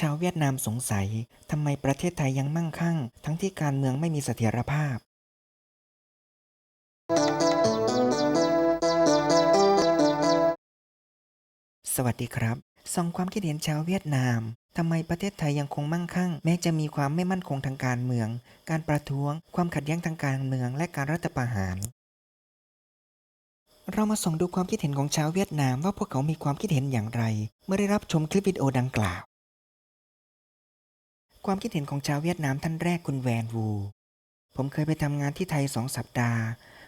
ชาวเวียดนามสงสัยทำไมประเทศไทยยังมั่งคั่ง ทั้งที่การเมืองไม่มีเสถียรภาพ สวัสดีครับส่องความคิดเห็นชาวเวียดนามทำไมประเทศไทยยังคงมั่งคั่ง แม้จะมีความไม่มั่นคงทางการเมือง การประท้วง ความขัดแย้งทางการเมือง และการรัฐประหาร เรามาส่องดูความคิดเห็นของชาวเวียดนามว่าพวกเขามีความคิดเห็นอย่างไร เมื่อได้รับชมคลิปวิดีโอดังกล่าว ความคิดเห็นของชาวเวียดนามท่านแรกคุณแวนวู ผมเคยไปทำงานที่ไทยสองสัปดาห์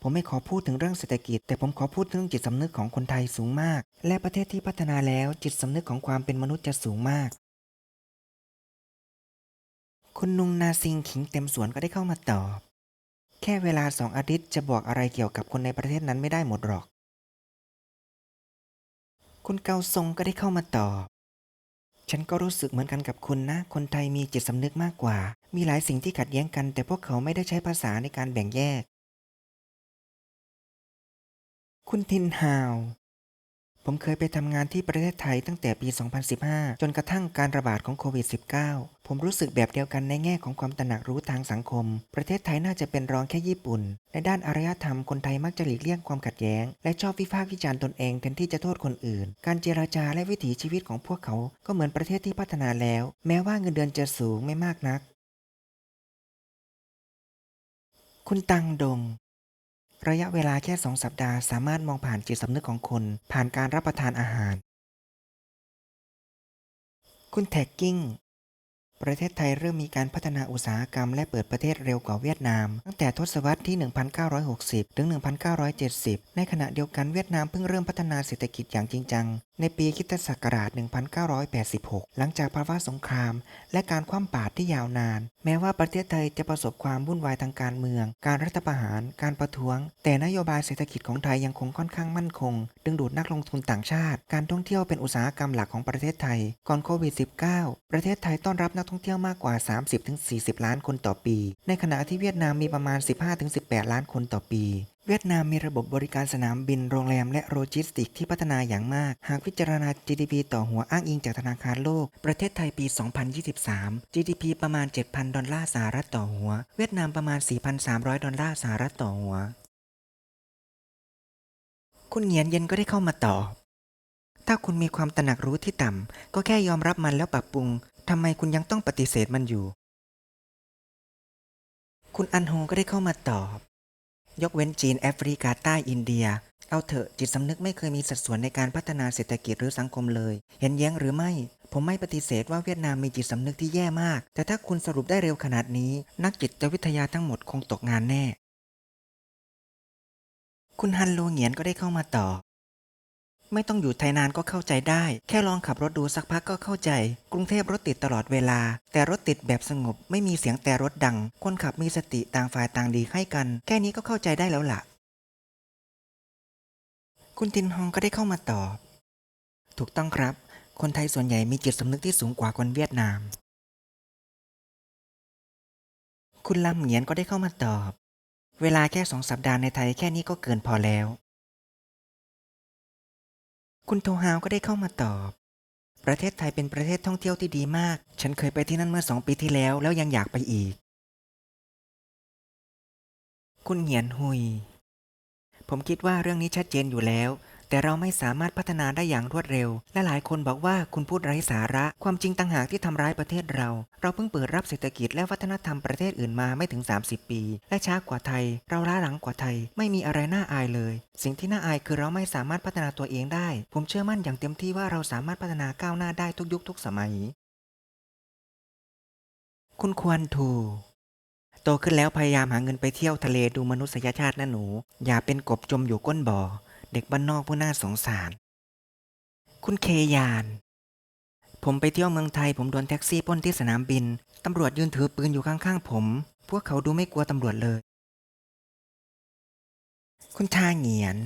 ผมไม่ขอพูดถึงเรื่องเศรษฐกิจ แต่ผมขอพูดถึงจิตสำนึกของคนไทยสูงมาก และประเทศที่พัฒนาแล้วจิตสำนึกของความเป็นมนุษย์จะสูงมาก คุณนุงนาซิงขิงเต็มสวนก็ได้เข้ามาตอบ แค่เวลาสองอาทิตย์จะบอกอะไรเกี่ยวกับคนในประเทศนั้นไม่ได้หมดหรอก คุณเกาซงก็ได้เข้ามาตอบ ฉันก็รู้สึกเหมือนกันกับคุณนะ คนไทยมีจิตสำนึกมากกว่า มีหลายสิ่งที่ขัดแย้งกัน แต่พวกเขาไม่ได้ใช้ภาษาในการแบ่งแยก คุณทินฮาว ผมเคยไปทำงานที่ประเทศไทยตั้งแต่ปี 2015 จนกระทั่งการระบาดของโควิด -19 ผมรู้สึกแบบเดียวกันในแง่ของความตระหนักรู้ทางสังคม ประเทศไทยน่าจะเป็นรองแค่ญี่ปุ่น ในด้านอารยธรรมคนไทยมักจะหลีกเลี่ยงความขัดแย้ง และชอบวิพากษ์วิจารณ์ตนเองแทนที่จะโทษคนอื่น การเจราจาและวิถีชีวิตของพวกเขา ก็เหมือนประเทศที่พัฒนาแล้ว แม้ว่าเงินเดือนจะสูงไม่มากนัก คุณตังดง ระยะเวลาแค่สองสัปดาห์สามารถมองผ่านจิตสำนึกของคน ผ่านการรับประทานอาหาร คุณแท็กกิ้ง ประเทศไทยเริ่มมีการพัฒนาอุตสาหกรรมและเปิดประเทศเร็วกว่าเวียดนาม ตั้งแต่ทศวรรษที่ 1960 ถึง 1970 ในขณะเดียวกันเวียดนามเพิ่งเริ่มพัฒนาเศรษฐกิจอย่างจริงจัง ในปีคิตศักราช 1986 หลังจากภาวะสงคราม และการคว่ำบาตรที่ยาวนาน แม้ว่าประเทศไทยจะประสบความวุ่นวายทางการเมือง การรัฐประหาร การประท้วง แต่นโยบายเศรษฐกิจของไทยยังคงค่อนข้างมั่นคง ดึงดูดนักลงทุนต่างชาติ การท่องเที่ยวเป็นอุตสาหกรรมหลักของประเทศไทย ก่อนโควิด -19 ประเทศไทยต้อนรับนักท่องเที่ยวมากกว่า 30-40 ล้านคนต่อปี ในขณะที่เวียดนามมีประมาณ 15-18 ล้านคนต่อปี เวียดนามมีระบบบริการสนามบินโรงแรมและโลจิสติกที่พัฒนาอย่างมาก หากพิจารณา GDP ต่อหัวอ้างอิงจากธนาคารโลก ประเทศไทยปี 2023 GDP ประมาณ 7,000 ดอลลาร์สหรัฐต่อหัว เวียดนามประมาณ 4,300 ดอลลาร์สหรัฐต่อหัว คุณเหงียนเย็นก็ได้เข้ามาตอบถ้าคุณมีความตระหนักรู้ที่ต่ำ ก็แค่ยอมรับมันแล้วปรับปรุง ทำไมคุณยังต้องปฏิเสธมันอยู่ คุณอันโฮก็ได้เข้ามาตอบ ยกเว้นจีนแอฟริกาใต้อินเดีย เอาเถอะจิตสำนึกไม่เคยมีสัดส่วนในการพัฒนาเศรษฐกิจหรือสังคมเลย เห็นแย้งหรือไม่ ผมไม่ปฏิเสธว่าเวียดนามมีจิตสำนึกที่แย่มาก แต่ถ้าคุณสรุปได้เร็วขนาดนี้ นักจิตวิทยาทั้งหมดคงตกงานแน่ คุณฮันโลเหงียนก็ได้เข้ามาตอบ ไม่ต้องอยู่ไทยนานก็เข้าใจได้ แค่ลองขับรถดูสักพักก็เข้าใจ กรุงเทพรถติดตลอดเวลา แต่รถติดแบบสงบ ไม่มีเสียงแต่รถดัง คนขับมีสติต่างฝ่ายต่างดีให้กัน แค่นี้ก็เข้าใจได้แล้วล่ะ คุณตินฮองก็ได้เข้ามาตอบ ถูกต้องครับ คนไทยส่วนใหญ่มีจิตสำนึกที่สูงกว่าคนเวียดนาม คุณลำเหงียนก็ได้เข้ามาตอบ เวลาแค่สองสัปดาห์ในไทยแค่นี้ก็เกินพอแล้ว คุณโทฮาวก็ได้เข้ามาตอบ ประเทศไทยเป็นประเทศท่องเที่ยวที่ดีมาก ฉันเคยไปที่นั่นเมื่อสองปีที่แล้วแล้วยังอยากไปอีก คุณเหงียนหุย ผมคิดว่าเรื่องนี้ชัดเจนอยู่แล้ว แต่เราไม่สามารถพัฒนาได้อย่างรวดเร็ว และหลายคนบอกว่าคุณพูดไร้สาระ ความจริงต่างหากที่ทำร้ายประเทศเรา เราเพิ่งเปิดรับเศรษฐกิจและวัฒนธรรมประเทศอื่นมาไม่ถึง 30 ปี และช้ากว่าไทย เราล้าหลังกว่าไทย ไม่มีอะไรน่าอายเลย สิ่งที่น่าอายคือเราไม่สามารถพัฒนาตัวเองได้ ผมเชื่อมั่นอย่างเต็มที่ว่าเราสามารถพัฒนาก้าวหน้าได้ทุกยุคทุกสมัย คุณควรทูโตขึ้นแล้วพยายามหาเงินไปเที่ยวทะเลดูมนุษยชาตินะหนู อย่าเป็นกบจมอยู่ก้นบ่อ เด็กบ้านนอกผู้น่าสงสาร คุณเคยาน ผมไปเที่ยวเมืองไทย ผมโดนแท็กซี่ป้นที่สนามบิน ตำรวจยืนถือปืนอยู่ข้างๆผม พวกเขาดูไม่กลัวตำรวจเลย คุณทาเหงียน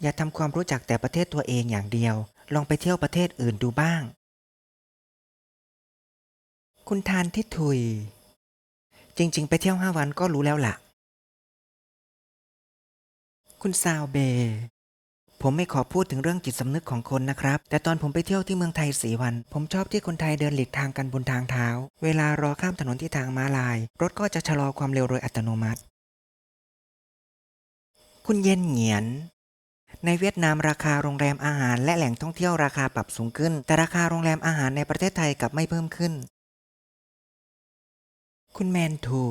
อย่าทำความรู้จักแต่ประเทศตัวเองอย่างเดียว ลองไปเที่ยวประเทศอื่นดูบ้าง คุณทานที่ถุย จริง ๆ ไปเที่ยวห้าวันก็รู้แล้วล่ะ คุณซาวเบผผมไม่ขอพูดถึงเรื่องจิตสำนึกของคนนะครับ แต่ตอนผมไปเที่ยวที่เมืองไทยสีวัน ผมชอบที่คนไทยเดินหลีกทางกันบนทางเท้า เวลารอข้ามถนนที่ทางม้าลาย รถก็จะชะลอความเร็วโดยอัตโนมัติ คุณเย็นเหงียนในเวียดนามราคาโรงแรมอาหารและแหล่งท่องเที่ยวราคาปรับสูงขึ้น แต่ราคาโรงแรมอาหารในประเทศไทยกลับไม่เพิ่มขึ้น คุณแมนทู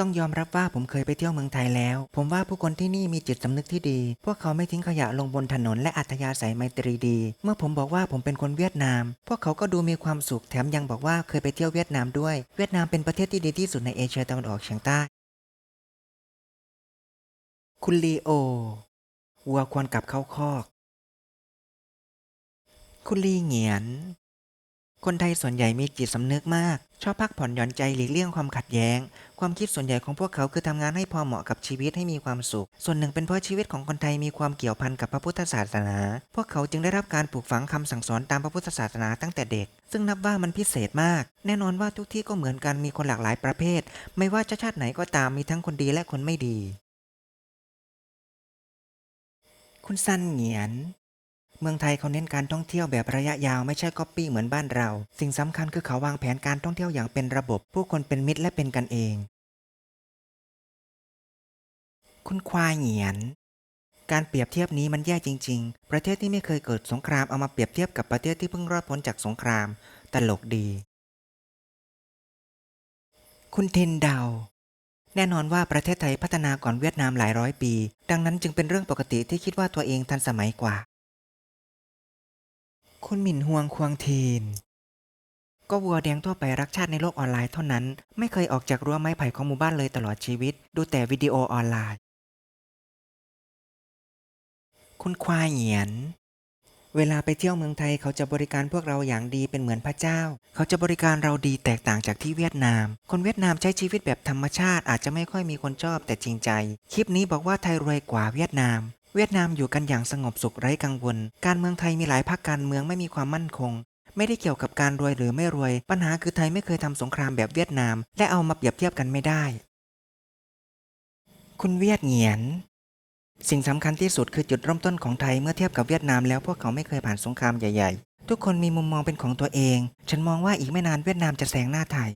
ต้องยอมรับว่าผมเคยไปเที่ยวเมืองไทยแล้ว ผมว่าผู้คนที่นี่มีจิตสำนึกที่ดี พวกเขาไม่ทิ้งขยะลงบนถนนและอัธยาศัยไมตรีดี เมื่อผมบอกว่าผมเป็นคนเวียดนาม พวกเขาก็ดูมีความสุขแถมยังบอกว่าเคยไปเที่ยวเวียดนามด้วย เวียดนามเป็นประเทศที่ดีที่สุดในเอเชียตะวันออกเฉียงใต้ คุณลีโอวัวควรกลับเข้าคอก คุณลีเหงียน คนไทยส่วนใหญ่มีจิตสำนึกมาก ชอบพักผ่อนหย่อนใจหลีกเลี่ยงความขัดแย้ง ความคิดส่วนใหญ่ของพวกเขาคือทำงานให้พอเหมาะกับชีวิตให้มีความสุข ส่วนหนึ่งเป็นเพราะชีวิตของคนไทยมีความเกี่ยวพันกับพระพุทธศาสนา พวกเขาจึงได้รับการปลูกฝังคำสั่งสอนตามพระพุทธศาสนาตั้งแต่เด็ก ซึ่งนับว่ามันพิเศษมาก แน่นอนว่าทุกที่ก็เหมือนกันมีคนหลากหลายประเภท ไม่ว่าจะชาติไหนก็ตามมีทั้งคนดีและคนไม่ดี คุณซันเหงียน เมืองไทยเขาเน้นการท่องเที่ยวแบบระยะยาวไม่ใช่ก๊อปปี้เหมือนบ้านเรา สิ่งสำคัญคือเขาวางแผนการท่องเที่ยวอย่างเป็นระบบ ผู้คนเป็นมิตรและเป็นกันเอง คุณควายเหงียน การเปรียบเทียบนี้มันแย่จริง ๆ ประเทศที่ไม่เคยเกิดสงครามเอามาเปรียบเทียบกับประเทศที่เพิ่งรอดพ้นจากสงคราม ตลกดี คุณเทนดาวแน่นอนว่าประเทศไทยพัฒนาก่อนเวียดนามหลายร้อยปี ดังนั้นจึงเป็นเรื่องปกติที่คิดว่าตัวเองทันสมัยกว่า คุณหมิ่นฮวงควงทีน ก็วัวแดงทั่วไปรักชาติในโลกออนไลน์เท่านั้น ไม่เคยออกจากรั้วไม้ไผ่ของหมู่บ้านเลยตลอดชีวิต ดูแต่วิดีโอออนไลน์ คุณควายเหงียน เวลาไปเที่ยวเมืองไทยเขาจะบริการพวกเราอย่างดีเป็นเหมือนพระเจ้า เขาจะบริการเราดีแตกต่างจากที่เวียดนาม คนเวียดนามใช้ชีวิตแบบธรรมชาติอาจจะไม่ค่อยมีคนชอบแต่จริงใจ คลิปนี้บอกว่าไทยรวยกว่าเวียดนาม เวียดนามอยู่กันอย่างสงบสุขไร้กังวล การเมืองไทยมีหลายพรรคการเมืองไม่มีความมั่นคง ไม่ได้เกี่ยวกับการรวยหรือไม่รวย ปัญหาคือไทยไม่เคยทำสงครามแบบเวียดนาม และเอามาเปรียบเทียบกันไม่ได้ คุณเวียดเหงียน สิ่งสำคัญที่สุดคือจุดเริ่มต้นของไทยเมื่อเทียบกับเวียดนามแล้วพวกเขาไม่เคยผ่านสงครามใหญ่ๆ ทุกคนมีมุมมองเป็นของตัวเอง ฉันมองว่าอีกไม่นานเวียดนามจะแซงหน้าไทย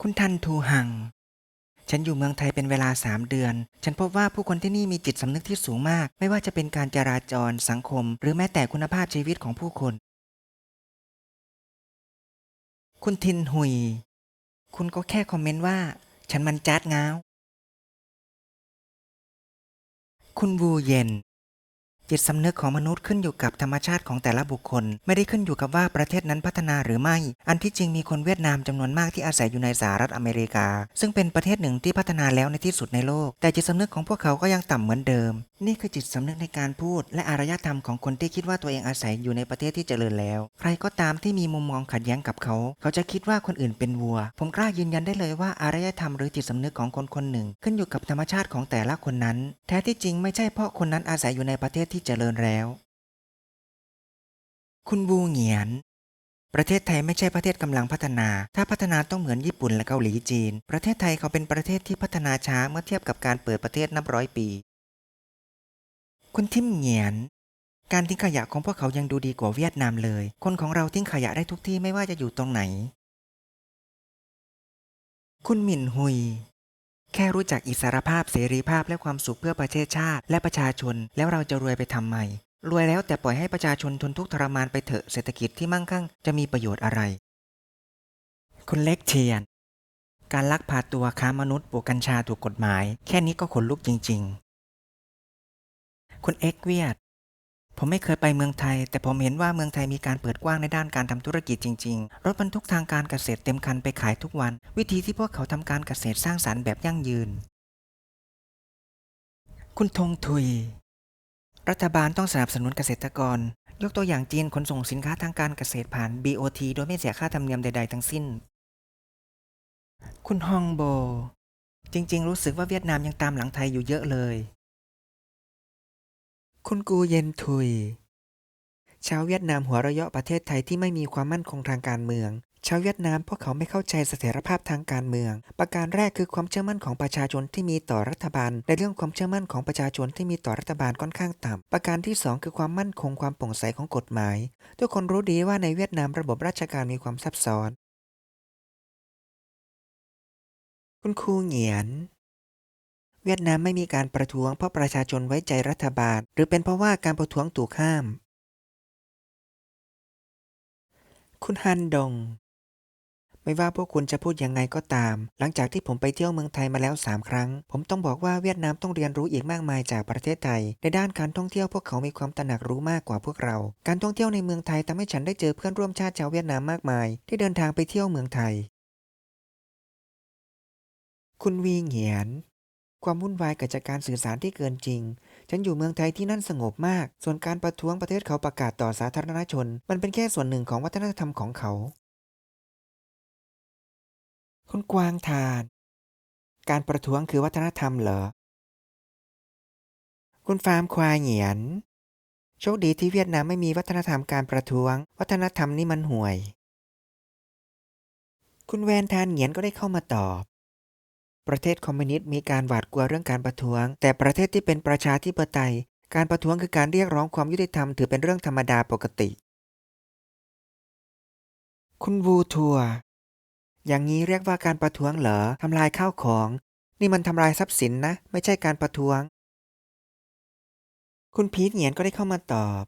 คุณทันทูหัง ฉันอยู่เมืองไทยเป็นเวลาสามเดือน ฉันพบว่าผู้คนที่นี่มีจิตสำนึกที่สูงมาก ไม่ว่าจะเป็นการจราจร สังคม หรือแม้แต่คุณภาพชีวิตของผู้คน คุณทินหุย คุณก็แค่คอมเมนต์ว่า ฉันมันจัดง้าว คุณวูเย็น จิตสำนึกของมนุษย์ขึ้นอยู่กับธรรมชาติของแต่ละบุคคล ไม่ได้ขึ้นอยู่กับว่าประเทศนั้นพัฒนาหรือไม่ อันที่จริงมีคนเวียดนามจำนวนมากที่อาศัยอยู่ในสหรัฐอเมริกา ซึ่งเป็นประเทศหนึ่งที่พัฒนาแล้วในที่สุดในโลก แต่จิตสำนึกของพวกเขาก็ยังต่ำเหมือนเดิม นี่คือจิตสำนึกในการพูด และอารยธรรมของคนที่คิดว่าตัวเองอาศัยอยู่ในประเทศที่เจริญแล้ว ใครก็ตามที่มีมุมมองขัดแย้งกับเขา เขาจะคิดว่าคนอื่นเป็นวัว ผมกล้ายืนยันได้เลยว่าอารยธรรมหรือจิตสำนึกของคนคนหนึ่ง ขึ้นอยู่กับธรรมชาติของแต่ละคนนั้น แท้ที่จริงไม่ใช่เพราะคนนั้นอาศัยอยู่ในประเทศที่เจริญแล้ว คุณวูเหงียน ประเทศไทยไม่ใช่ประเทศกำลังพัฒนา ถ้าพัฒนาต้องเหมือนญี่ปุ่นและเกาหลีจีน ประเทศไทยเขาเป็นประเทศที่พัฒนาช้าเมื่อเทียบกับการเปิดประเทศนับร้อยปี คุณทิมเหงียน การทิ้งขยะของพวกเขายังดูดีกว่าเวียดนามเลย คนของเราทิ้งขยะได้ทุกที่ไม่ว่าจะอยู่ตรงไหน คุณหมิ่นหุย แค่รู้จักอิสรภาพเสรีภาพและความสุขเพื่อประเทศชาติ และประชาชน แล้วเราจะรวยไปทำไม รวยแล้วแต่ปล่อยให้ประชาชนทนทุกข์ทรมานไปเถอะเศรษฐกิจที่มั่งคั่งจะมีประโยชน์อะไร คุณเล็กเทียน การลักพาตัวค้ามนุษย์ปลูกกัญชาถูกกฎหมาย แค่นี้ก็ขนลุกจริง ๆ คุณเอ็กเวียด ผมไม่เคยไปเมืองไทย แต่ผมเห็นว่าเมืองไทยมีการเปิดกว้างในด้านการทำธุรกิจจริง ๆ รถบรรทุกทางการเกษตรเต็มคันไปขายทุกวัน วิธีที่พวกเขาทำการเกษตรสร้างสรรค์แบบยั่งยืน คุณธงทุย รัฐบาลต้องสนับสนุนเกษตรกร ยกตัวอย่างจีนขนส่งสินค้าทางการเกษตรผ่าน BOT โดยไม่เสียค่าธรรมเนียมใด ๆ ทั้งสิ้น คุณฮองโบ จริง ๆ รู้สึกว่าเวียดนามยังตามหลังไทยอยู่เยอะเลย คุณกูเย็นทุย ชาวเวียดนามหัวเราะเยาะประเทศไทยที่ไม่มีความมั่นคงทางการเมืองชชาวเวียดนามพวกเขาไม่เข้าใจเสถียรภาพทางการเมือง ประการแรกคือความเชื่อมั่นของประชาชนที่มีต่อรัฐบาลในเรื่องความเชื่อมั่นของประชาชนที่มีต่อรัฐบาลค่อนข้างต่ำ ประการที่สองคือความมั่นคงความโปร่งใสของกฎหมาย ทุกคนรู้ดีว่าในเวียดนามระบบราชการมีความซับซ้อน คุณครูเหงียน เวียดนามไม่มีการประท้วงเพราะประชาชนไว้ใจรัฐบาล หรือเป็นเพราะว่าการประท้วงถูกห้าม คุณฮันดง ไม่ว่าพวกคุณจะพูดยังไงก็ตาม หลังจากที่ผมไปเที่ยวเมืองไทยมาแล้วสามครั้ง ผมต้องบอกว่าเวียดนามต้องเรียนรู้อีกมากมายจากประเทศไทย ในด้านการท่องเที่ยวพวกเขามีความตระหนักรู้มากกว่าพวกเรา การท่องเที่ยวในเมืองไทยทำให้ฉันได้เจอเพื่อนร่วมชาติชาวเวียดนามมากมาย ที่เดินทางไปเที่ยวเมืองไทย คุณวีเหงียน ความวุ่นวายเกิดจากการสื่อสารที่เกินจริง ฉันอยู่เมืองไทยที่นั่นสงบมาก ส่วนการประท้วงประเทศเขาประกาศต่อสาธารณชน มันเป็นแค่ส่วนหนึ่งของวัฒนธรรมของเขา คุณกวางทาน การประท้วงคือวัฒนธรรมเหรอ คุณฟาร์มควายเหงียน โชคดีที่เวียดนามไม่มีวัฒนธรรมการประท้วง วัฒนธรรมนี่มันห่วย คุณแวนทานเหงียนก็ได้เข้ามาตอบ ประเทศคอมมิวนิสต์มีการหวาดกลัวเรื่องการประท้วง แต่ประเทศที่เป็นประชาธิปไตย การประท้วงคือการเรียกร้องความยุติธรรมถือเป็นเรื่องธรรมดาปกติ คุณวูทัวอย่างนี้เรียกว่าการประท้วงเหรอทำลายข้าวของ นี่มันทำลายทรัพย์สินนะ ไม่ใช่การประท้วง คุณพีทเหงียนก็ได้เข้ามาตอบ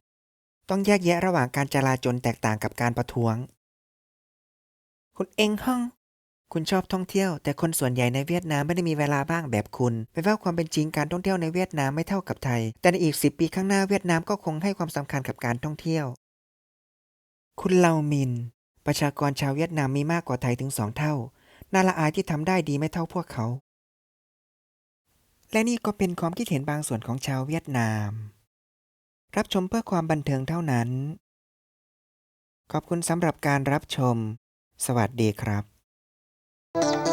ต้องแยกแยะระหว่างการจลาจลแตกต่างกับการประท้วง คุณเองห้อง คุณชอบท่องเที่ยว แต่คนส่วนใหญ่ในเวียดนามไม่ได้มีเวลาบ้างแบบคุณไม่ว่าความเป็นจริงการท่องเที่ยวในเวียดนามไม่เท่ากับไทย แต่ในอีกสิปีข้างหน้าเวียดนามก็คงให้ความสำคัญกับการท่องเที่ยว คุณเลามิน ประชากรชาวเวียดนามมีมากกว่าไทยถึงสองเท่า น่าละอายที่ทำได้ดีไม่เท่าพวกเขา และนี่ก็เป็นความคิดเห็นบางส่วนของชาวเวียดนาม รับชมเพื่อความบันเทิงเท่านั้น ขอบคุณสำหรับการรับชม สวัสดีครับ Thank you.